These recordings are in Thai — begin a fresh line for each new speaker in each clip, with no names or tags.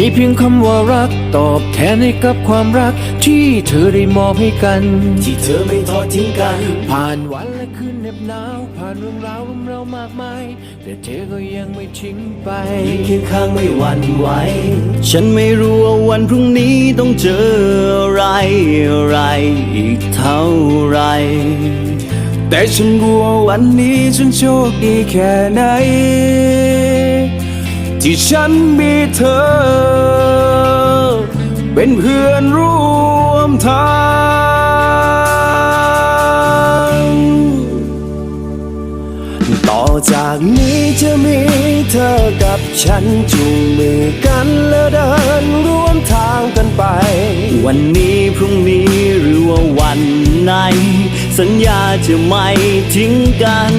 มีเพียงคำว่ารักตอบแทนให้กับความรัก ที่เธอได้มอบให้กัน
ที่เธอไม่ทอดทิ้งกัน
ผ่านวันและคืนเหน็บหนาว ผ่านเรื่องราวรุมเรามากมาย แต่เธอก็ยังไม่ทิ้งไป
เคียงข้างไม่หวั่นไหว
ฉันไม่รู้ว่าวันพรุ่งนี้ต้องเจออะไรอะไรอีกเท่าไหร
แต่ฉันรู้ว่าวันนี้ฉันโชคดีแค่ไหน ที่ฉันมีเธอ เป็นเพื่อนร่วมทางต่อจากนี้จะมีเธอกับฉันจูงมือกันและเดินร่วมทางกันไป
วันนี้พรุ่งนี้หรือว่าวันไหน สัญญาจะไม่ทิ้งกัน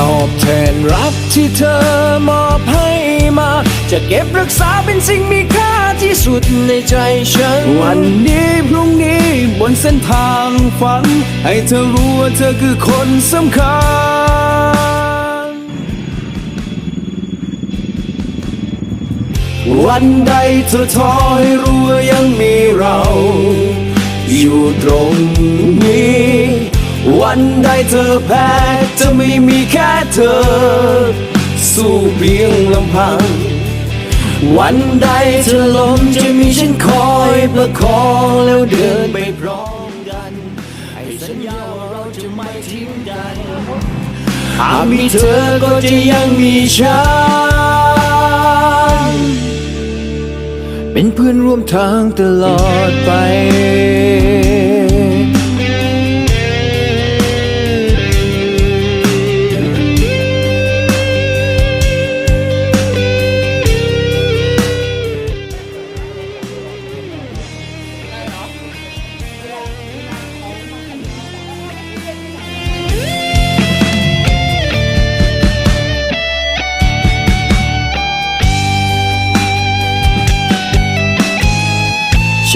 ตอบแทนรักที่เธอมอบให้มา จะเก็บรักษาเป็นสิ่งมีค่าที่สุดในใจฉัน
วันนี้พรุ่งนี้บนเส้นทางฝัน ให้เธอรู้ว่าเธอคือคนสำคัญ วันใดเธอท้อให้รู้ว่ายังมีเรา อยู่ตรงนี้ วันใดเธอแพ้จะไม่มีแค่เธอ สู้เพียงลำพัง วันใดเธอล้มจะมีฉันคอยประคองแล้วเดินไปพร้อมกันให้สัญญาว่าเราจะไม่ทิ้งกันหากมีเธอก็จะยังมีฉัน
เป็นเพื่อนร่วมทางตลอดไป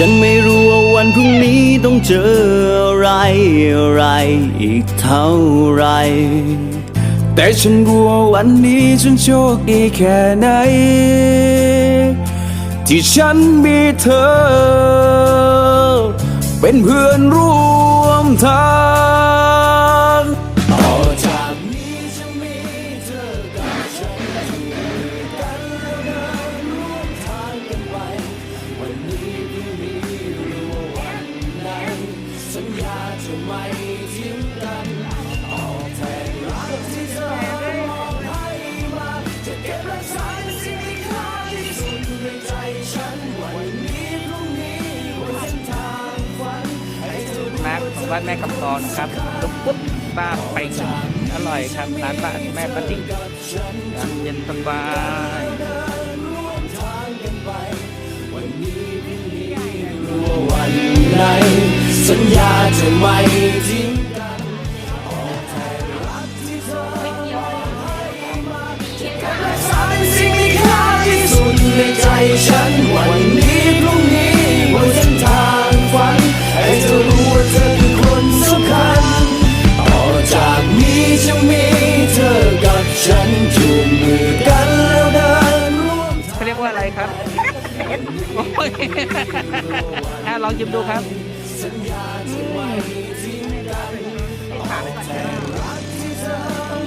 ฉันไม่รู้ว่าวันพรุ่งนี้ต้องเจออะไรอะไรอีกเท่าไร
แต่ฉันรู้ว่าวันนี้ฉันโชคดีแค่ไหน ที่ฉันมีเธอ เป็นเพื่อนร่วมทาง จะไม่ทิ้งกันตอบแทนรักที่เธอมอบให้มาจะเก็บรักษาในสิ่งที่ค่าที่สุดในใจฉันวันนี้พรุ่งนี้บนเส้นทางฝันให้เธอรู้
ร้านของบ้านแม่กำปองนะครับลุกปุ๊บป้าไปอร่อยครับร้านบ้านแม่ปาติ้งเย็นสบาย
จะไม่ทิ้งกันตอแทนรักที่เธอให้มาจะเก็บรักษาเป็นสิ่งมีค่าที่สุดในใจฉันวันนี้พรุ่งนี้บนเส้นทางฝันให้เธอรู้ว่าเธอคือคนสำคัญต่อจากนี้จะมีเธอกับฉันจูงมือกันแล้วเดินร่วม
เขาเรียกว่าอะไรครับ โอ้ยอะลองชิมดูครับ สัญญาที่ไว้
ทิ้งกัน
ขอแต่
รักที่เธอ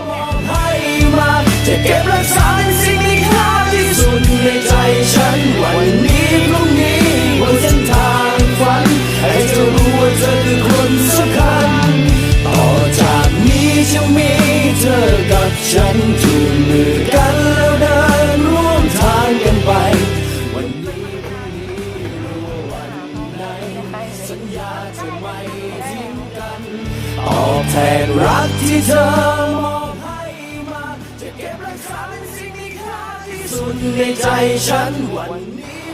มอบให้มาจะเก็บรักษาเป็นสิ่งมีค่าที่สุดในใจฉันวันนี้พรุ่งนี้บนเส้นทางฝัน ให้เธอรู้ว่าเธอคือคนสำคัญ ต่อจากนี้จะมีเธอกับฉัน ที่เธอมองให้มาจะเก็บรักษาเป็นสิ่งมีค่าที่สุดในใจฉันวันนี้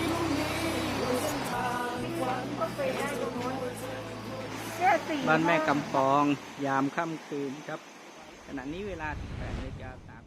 บ้านแม่กำปอง ยามค่ำคืนครับ ขณะนี้เวลา18นาฬิกา